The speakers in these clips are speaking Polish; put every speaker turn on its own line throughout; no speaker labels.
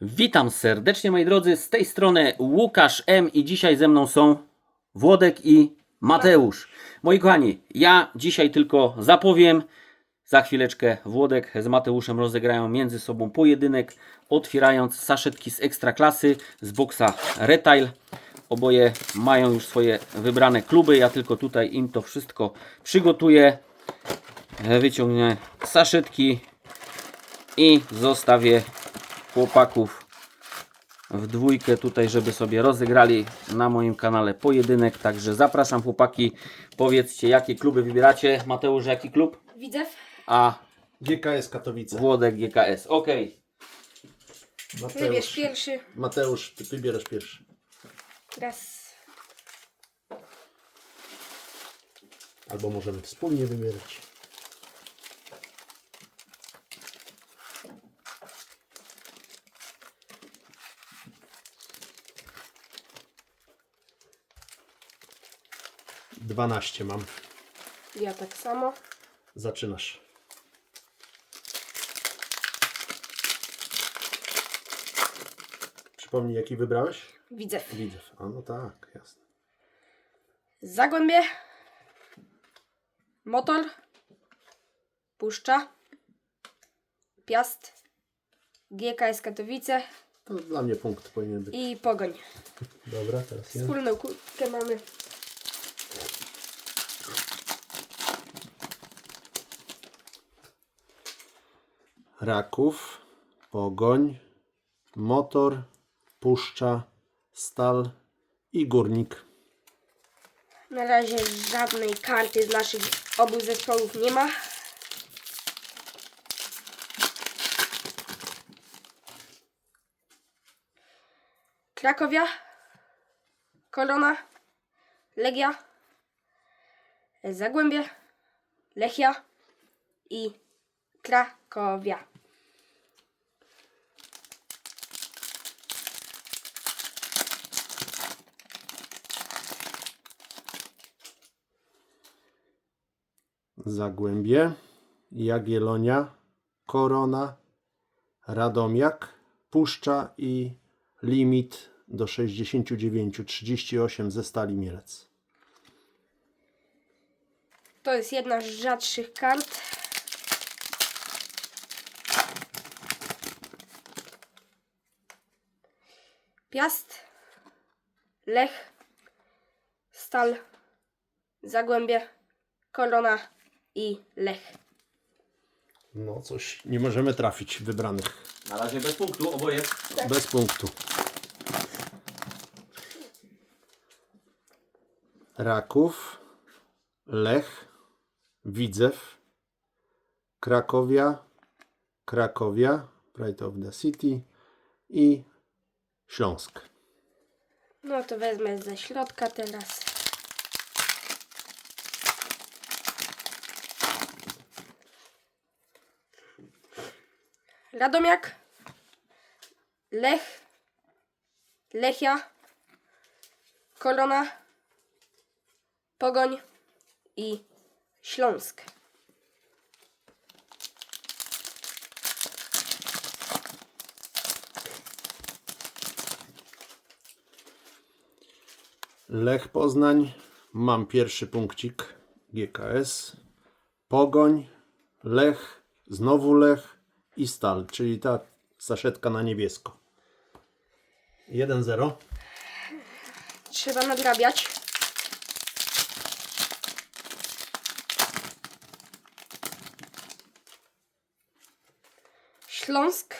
Witam serdecznie moi drodzy, z tej strony Łukasz M. i dzisiaj ze mną są Włodek i Mateusz. Moi kochani, ja dzisiaj tylko zapowiem, za chwileczkę Włodek z Mateuszem rozegrają między sobą pojedynek, otwierając saszetki z ekstraklasy, z boksa Retail. Oboje mają już swoje wybrane kluby, ja tylko tutaj im to wszystko przygotuję, wyciągnę saszetki i zostawię chłopaków w dwójkę tutaj, żeby sobie rozegrali na moim kanale pojedynek. Także zapraszam chłopaki. Powiedzcie, jakie kluby wybieracie. Mateusz, jaki klub?
Widzew?
A
GKS Katowice.
Włodek GKS. Ok.
Wybierz
Mateusz,
pierwszy.
Mateusz, ty wybierasz pierwszy.
Raz.
Albo możemy wspólnie wybierać. Dwanaście mam.
Ja tak samo.
Zaczynasz. Przypomnij, jaki wybrałeś?
Widzew.
Widzew. A no tak, jasne.
Zagłębie. Motor. Puszcza. Piast. GKS Katowice
To dla mnie punkt powinien być.
i Pogoń.
Dobra, teraz ja.
Wspólną kulkę mamy.
Raków, Pogoń, Motor, Puszcza, Stal i Górnik.
Na razie żadnej karty z naszych obu zespołów nie ma. Krakowia, Korona, Legia, Zagłębie, Lechia i Krakowia.
Zagłębie, Jagiellonia, Korona, Radomiak, Puszcza i limit do 69, 38 ze Stali Mielec.
To jest jedna z rzadszych kart. Piast, Lech, Stal, Zagłębie, Korona i Lech.
No coś, nie możemy trafić wybranych.
Na razie bez punktu, oboje.
Bez punktu. Raków, Lech, Widzew, Krakowia, Krakowia, Pride of the City i Śląsk.
No to wezmę ze środka teraz. Radomiak, Lech, Lechia, Korona, Pogoń i Śląsk.
Lech Poznań, mam pierwszy punkcik GKS. Pogoń, Lech, znowu Lech i Stal, czyli ta saszetka na niebiesko. 1-0.
Trzeba nadrabiać. Śląsk,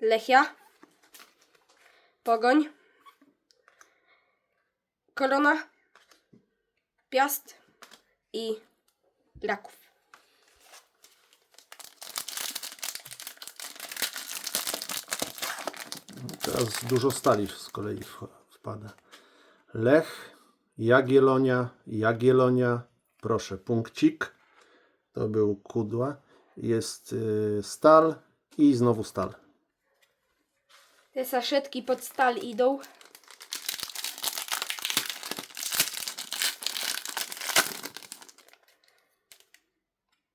Lechia, Pogoń, Korona, Piast i Raków.
Teraz dużo stali z kolei wpada. Lech, Jagiellonia, Jagiellonia, proszę, punkcik. To był kudła. Jest y, stal i znowu stal.
Te saszetki pod stal idą.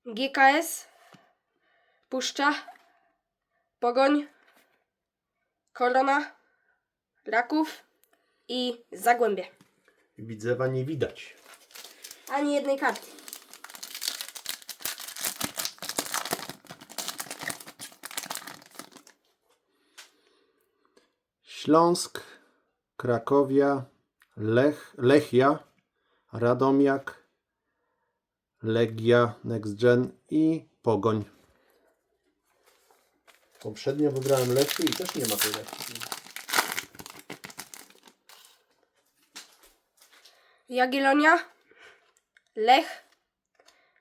GKS, Puszcza, Pogoń, Korona, Raków i Zagłębie.
Widzewa nie widać.
Ani jednej karty.
Śląsk, Krakowia, Lech, Lechia, Radomiak, Legia, Next Gen i Pogoń. Poprzednio wybrałem Lechię i też nie ma Lechii.
Jagiellonia, Lech,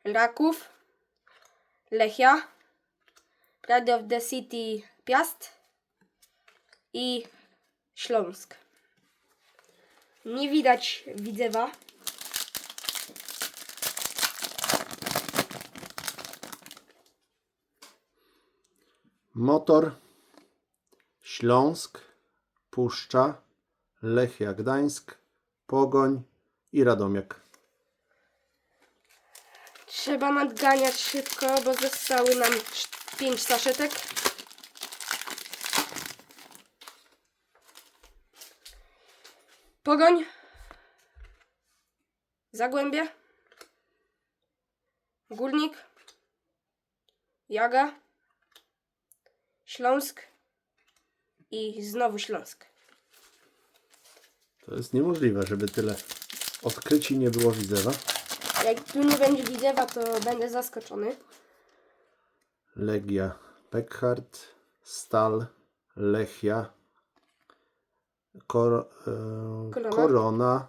Raków, Lechia, Pride of the City Piast i Śląsk. Nie widać Widzewa.
Motor, Śląsk, Puszcza, Lechia Gdańsk, Pogoń i Radomiak.
Trzeba nadganiać szybko, bo zostały nam 5 saszetek. Pogoń. Zagłębie. Górnik. Jaga. Śląsk. I znowu Śląsk.
To jest niemożliwe, żeby tyle odkryci nie było Widzewa.
Jak tu nie będzie widzewa, to będę zaskoczony.
Legia Pekhart, Stal, Lechia, Kor, e,
Korona.
Korona,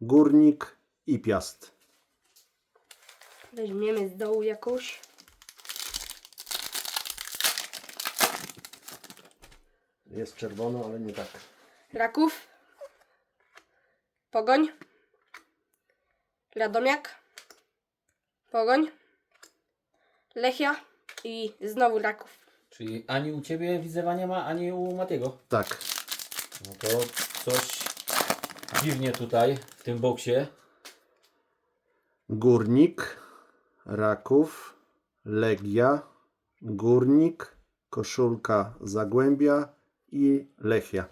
Górnik i Piast.
Weźmiemy z dołu jakąś.
Jest czerwono, ale nie tak.
Raków, Pogoń, Radomiak, Pogoń, Lechia i znowu Raków.
Czyli ani u Ciebie widzewa nie ma, ani u Matiego.
Tak.
No to coś dziwnie tutaj w tym boksie.
Górnik, Raków, Legia, Górnik, Koszulka Zagłębia i Lechia.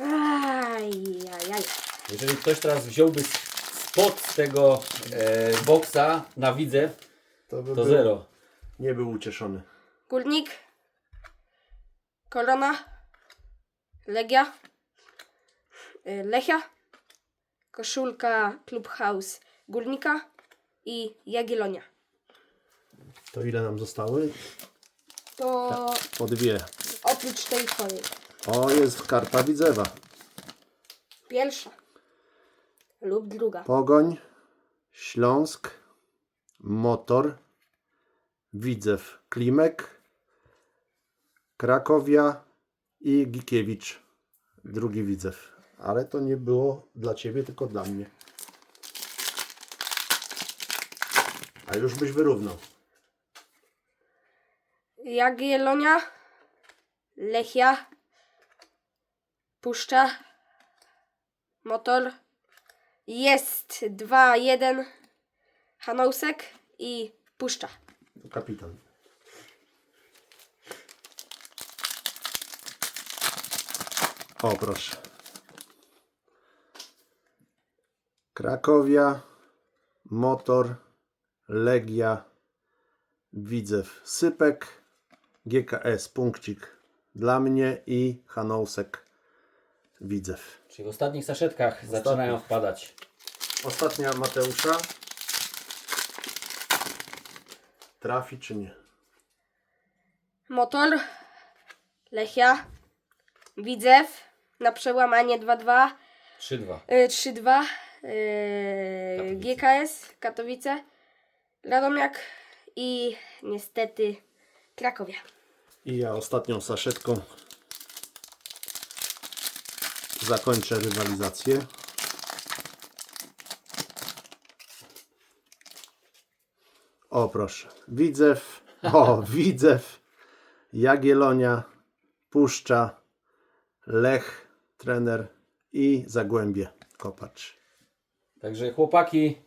Ajajaj.
Jeżeli ktoś teraz wziąłby spod tego e, boksa na widzew,
To, by
to
był-
zero.
Nie był ucieszony.
Górnik, Korona, Legia, y, Lechia, koszulka Clubhouse Górnika i Jagiellonia.
To ile nam zostały?
To
Po dwie.
Oprócz tej twojej.
O, jest karta Widzewa.
Pierwsza lub druga.
Pogoń, Śląsk, Motor, Widzew, Klimek, Krakowia i Gikiewicz, drugi Widzew. Ale to nie było dla Ciebie, tylko dla mnie. A już byś wyrównał.
Jagiellonia, Lechia, Puszcza, Motor, jest 2-1, Hanousek i Puszcza.
Kapitan. O, proszę. Krakowia, Motor, Legia, Widzew, Sypek, GKS, punkcik dla mnie i Hanousek, Widzew.
Czyli w ostatnich saszetkach zaczynają wpadać.
Ostatnia Mateusza. Trafi czy nie?
Motor, Lechia, Widzew, na przełamanie 2-2,
3-2.
y, 3-2, y,
Katowice.
GKS, Katowice, Radomiak i niestety Krakowia.
I ja ostatnią saszetką zakończę rywalizację. O proszę, Widzew, o Widzew, Jagiellonia, Puszcza, Lech, trener i Zagłębie, Kopacz.
Także chłopaki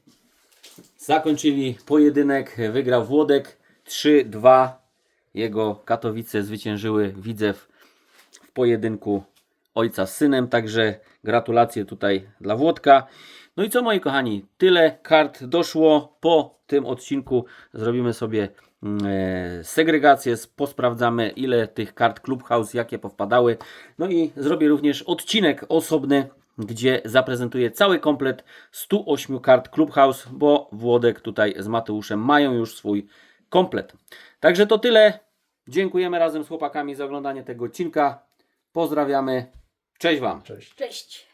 zakończyli pojedynek. Wygrał Włodek 3-2. Jego Katowice zwyciężyły Widzew pojedynku ojca z synem, także gratulacje tutaj dla Włodka. No i co moi kochani, tyle kart doszło po tym odcinku. Zrobimy sobie mm, e, segregację, posprawdzamy ile tych kart Clubhouse, jakie powpadały. No i zrobię również odcinek osobny, gdzie zaprezentuję cały komplet 108 kart Clubhouse, bo Włodek tutaj z Mateuszem mają już swój komplet. Także to tyle. Dziękujemy razem z chłopakami za oglądanie tego odcinka. Pozdrawiamy. Cześć Wam.
Cześć.
Cześć.